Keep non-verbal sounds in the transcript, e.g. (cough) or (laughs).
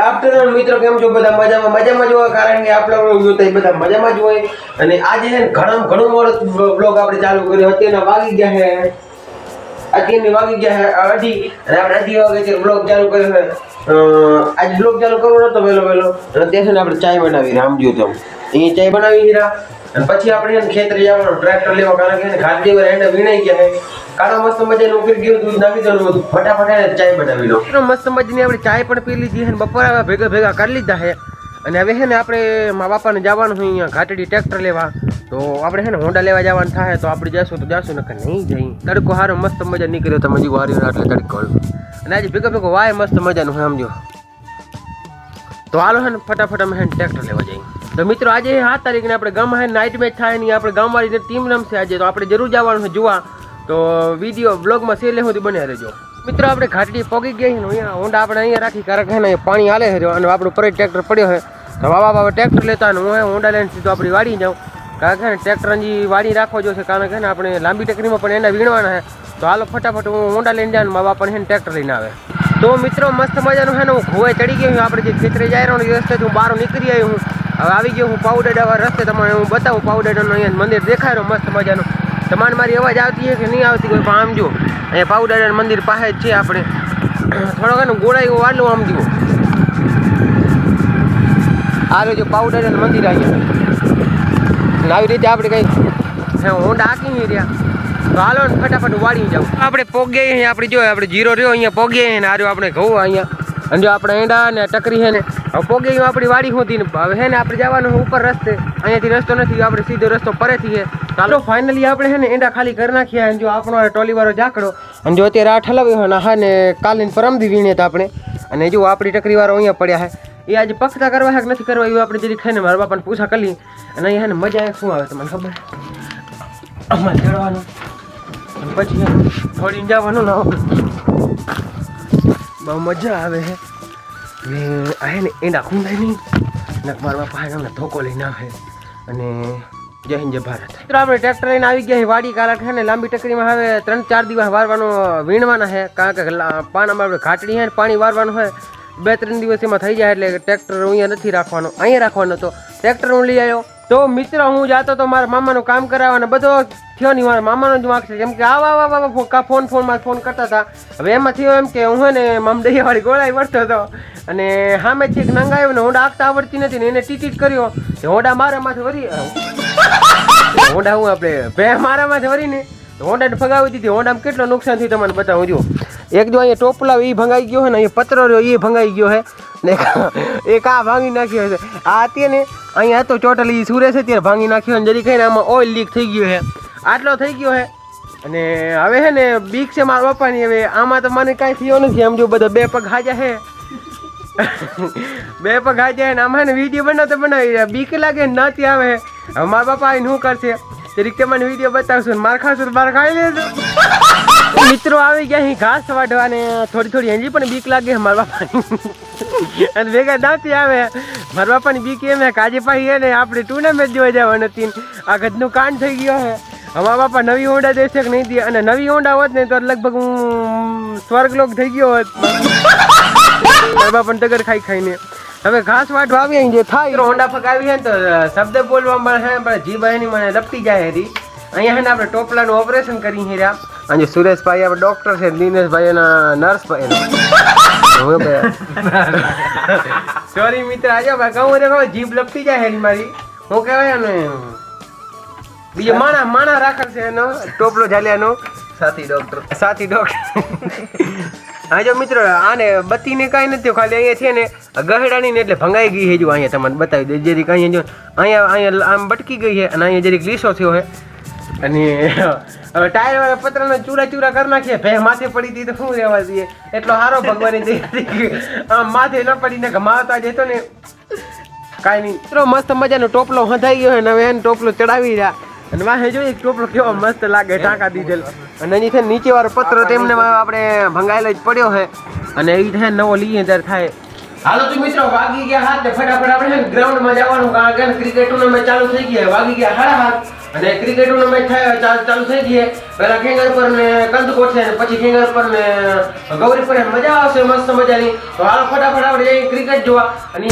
Good afternoon મિત્રો. કેમ છો? બધા મજામાં? મજામાં જ હોય કારણ કે આપણે જોતા એ બધા મજામાં જ હોય. અને આજે છે ને ઘણા ઘણું મોડો બ્લોગ આપણે ચાલુ કર્યો. અત્યારના વાગી ગયા છે. અત્યારની વાગી ગયા છે અઢી. અને આપણે અઢી વાગે છે બ્લોગ ચાલુ કર્યો છે. આજ બ્લોગ ચાલુ કરવો નતો વહેલો વહેલો. અને ત્યાં ને આપણે ચાય બનાવી રામજી તો એ ચાય બનાવી રહ્યા. અને પછી આપણે ખેતરે જવાનું, ટ્રેક્ટર લેવા. કારણ કે જેવા એને વીણાઈ ગયા છે. કાળા મસ્ત મજાનું ઉકળી ગયું દૂધ નાખી દેવાનું બધું. ફટાફટ ચાય બનાવી લો. મસ્ત મજાની આપણે ચાય પણ પી લીધી અને બપોર ભેગા ભેગા કરી લીધા હે અને હવે છે ને આપણે મા બાપાને જવાનું હોય અહીંયા ઘાટડી ટ્રેક્ટર લેવા. તો આપણે છે ને હોન્ડા લેવા જવાનું થાય તો આપણે જશું તો જશું નકર નહીં જઈ. તડકો હારો, મસ્ત મજા નીકળ્યો તમે જીવો હારી એટલે તડકો અને આજે ભેગા ભેગો વાય મસ્ત મજાનું સમજો. તો હાલો છે ને, ફટાફટ અમે છે ટ્રેક્ટર લેવા જઈએ. તો મિત્રો, આજે સાત તારીખને આપણે ગામમાં નાઇટ મેચ થાય નહીં આપણે ગામવાળી ટીમ રમશે આજે. તો આપણે જરૂર જવાનું છે જોવા તો વીડિયો બ્લોગમાં છેલ્લે સુધી બન્યા રહેજો. મિત્રો, આપણે ઘાટડી પોગી ગયા છે ને અહીંયા ઊંડા આપણે અહીંયા રાખી કારણ કે પાણી હાલે છે અને આપણું પર ટ્રેક્ટર પડ્યો છે. તો બાબા બાબા ટ્રેક્ટર લેતા અને હું ઊંડા લઈને સીધો આપણી વાડી જાઉં. કારણ કે ટ્રેક્ટર હજી વાડી રાખવો જોશે, કારણ કે આપણે લાંબી ટેકરીમાં પણ એના વીણવાના છે. તો હાલો ફટાફટ હું ઊંડા લઈને જાઉં મા પણ છે ને ટ્રેક્ટર લઈને આવે. તો મિત્રો, મસ્ત મજાનું છે ને હું ખોવાઈ ચડી ગયો છું. આપણે જે ખેતરે જાય રહ્યો રસ્તે હું બહાર નીકળી આવ્યો હું હવે આવી ગયો હું પાવડર રસ્તે, તમને હું બતાવું પાવડરનું અહીંયા મંદિર દેખાય રહ્યો, મસ્ત મજાનું. તમારે મારી અવાજ આવતી છે કે નહીં આવતી કોઈ પણ આમ જુઓ અહીંયા પાવડર મંદિર પાસે જ છે આપણે. થોડોક એનું ગોળાઈ વાળલું આમ જુઓ. આ જો પાવડર મંદિર અહીંયા. આવી રીતે આપણે કંઈ હે આકી નહીં રહ્યા. તો હાલો ને ફટાફટ વાળી જાવ આપણે પોગે આપણે જો, આપણે જીરો રહ્યો, અહીંયા પોગે ને આર્યો આપણે ઘઉં અહીંયા. અને જો આપણે એંડા ને ટકરી છે ને, હવે પોગી આપણી વાડી હોતી ને, હવે હે ને આપણે જવાનું ઉપર રસ્તે. અહીંયાથી રસ્તો નથી, આપણે સીધો રસ્તો પરેથી છે. ચાલો ફાઇનલી આપણે હે ને એંડા ખાલી કરી નાખ્યા જો આપણો ટોલી વાળો જાકડો અને જો અત્યારે આ ઠલાવ્યો હોય હા ને કાલે પરમદી વીણે હતા આપણે. અને જો આપણી ટકરી વાળો અહીંયા પડ્યા હે, એ આજે પક્ષતા કરવા હે નથી કરવા, એવું આપણે જરી ખાઈને મારા બાપાને પૂછા કરી અને અહીંયા ને મજા આવે, શું આવે તમને ખબર? અમારે ચડવાનું. પછી થોડી જવાનું ને બહુ મજા આવે હે. ને આ હે ને એંડા ખૂંદાય નહીં. ને મારા બાપા હે ને ધોકો લઈને આવે. અને જય હિન્દ, જય ભારત. મિત્રો, આપણે ટ્રેક્ટર લઈને આવી ગયા વાડી કારણ છે ને, લાંબી ટકરીમાં હવે ત્રણ ચાર દિવસ વારવાનું વીણવાના છે. કારણ કે પાન અમારે ઘાટડી છે પાણી વારવાનું હોય બે ત્રણ દિવસ એમાં થઈ જાય એટલે ટ્રેક્ટર અહીંયા નથી રાખવાનો. અહીંયા રાખવાનો તો ટ્રેક્ટર હું લઈ આવ્યો. તો મિત્ર, હું જાતો તો મારા મામાનું કામ કરાવવાનો બધો થયો નહીં. મારા મામાનો જ છે. કેમ કે આવા આવા આવા ફોન ફોનમાં ફોન કરતા હતા. હવે એમાં થયો એમ કે હું ને મામદૈયાવાળી ગોળાઈ વળતો હતો. અને સામે છેક નંગાયો ને, હોડા આગતા આવડતી નથી ને, એને ટીટીટ કર્યો. હોડા મારા માથે વરી હોડા હું આપણે બે મારા માથે વરીને તો હોંડાને ફગાવી દીધી. હોંડામાં કેટલો નુકસાન થયું તમને બતાવું જો એક જો અહીંયા ટોપલા એ ભંગાઈ ગયો છે ને, અહીંયા પતરો રહ્યો એ ભંગાઈ ગયો છે. ને એક- આ ભાંગી નાખ્યો છે. આ અત્યારે ને અહીંયા હતો ચોટલ એ સુરે છે ત્યારે ભાંગી નાખ્યો અને જરી કહીને આમાં ઓઇલ લીક થઈ ગયો છે. આટલો થઈ ગયો છે. અને હવે છે ને, બીક છે મારા પપ્પાની. હવે આમાં તો મને કાંઈ થયો નથી. આમ જો બધા બે પગ હાજા છે. (laughs) બે પગ હાજા ને, આમાં ને વીડિયો બનાવતો બનાવી. બીક લાગે ને, નાતી આવે. હવે મારા બાપા આવીને શું કરશે? તે મને વીડિયો બતાવશું ને માર ખાશું માર ખાઈ લેજો. મિત્રો આવી ગયા અહીં ઘાસ વાઢવા ને થોડી થોડી હજી પણ બીક લાગે મારા બાપાની. (laughs) અને ભેગા દાંતી આવે. મારા બાપાની બીક એમ હે કાજે હે એને આપણે ટુર્નામેન્ટ જોવા જવાનું હતી આ ગધનું કાંડ થઈ ગયો હે અમારા બાપા નવી હોન્ડા દેશે કે નહીં દે અને નવી હોન્ડા હોત ને તો લગભગ સ્વર્ગલોક થઈ ગયો હોત. બાપાને તગર ખાઈ ખાઈને. હવે ઘાસ વાટવા આવી જે થાય હોન્ડા ફગાવી હે તો શબ્દ બોલવામાં હે પણ જીભ એની મને લપટી જાય હેરી અહીંયા હે ને આપણે ટોપલાનું ઓપરેશન કરી હીરા અને સુરેશભાઈ આપણે ડોક્ટર છે દિનેશભાઈ એના. નર્સ સોરી મિત્ર આજે ભાઈ કહું રે જીભ લપટી જાય હેરી મારી. હું કહેવાય ને બીજો માણા માણા રાખે છે એનો ટોપલો ઝાલ્યાનો. સાથી ડોક્ટર સાથી ડોક્ટર હા, જો મિત્રો, આને બત્તીને કાંઈ નથી ખાલી અહીંયા છે ને ગહેડાની એટલે ભંગાઈ ગઈ છે, જો અહીંયા તમને બતાવી દે. જરીક અહીંયા જો અહીંયા અહીંયા આમ બટકી ગઈ છે અને અહીંયા જરીક લીસો થયો છે. અને હવે ટાયર વાળા પતરાના ચૂરા ચૂરા કરી નાખીએ. ભે, માથે પડી હતી તો શું રહેવા દઈએ? એટલો સારો ભગવાન આમ માથે ન પડીને ઘમાવતા જતો ને કાંઈ નહીં. મસ્ત મજાનો ટોપલો હંધાઈ ગયો અને હવે એને ટોપલો ચડાવી રહ્યા. અને વાહે એક ટોપલો કેવો મસ્ત લાગે ટાંકા દીધેલ અને એની છે નીચે વાળો પત્ર, તેમને આપણે ભંગાયેલો જ પડ્યો છે. અને એ થાય નવો લઈએ ત્યારે થાય. હાલો તો મિત્રો, વાગી ગયા હાથ ને ફટાફટ આપણે ગ્રાઉન્ડમાં જવાનું, કારણ કે ક્રિકેટ ટુર્નામેન્ટ ચાલુ થઈ ગયા વાગી ગયા હાડા હાથ. અને ક્રિકેટ ટુર્નામેન્ટ ચાલુ થઈ ગઈ છે. પહેલા ખેંગર પર ને કંદકોટ છે પછી ખેંગર પર ને ગૌરી પર મજા આવશે, મસ્ત મજાની. તો હાલો ફટાફટ આપણે જઈએ ક્રિકેટ જોવા. અને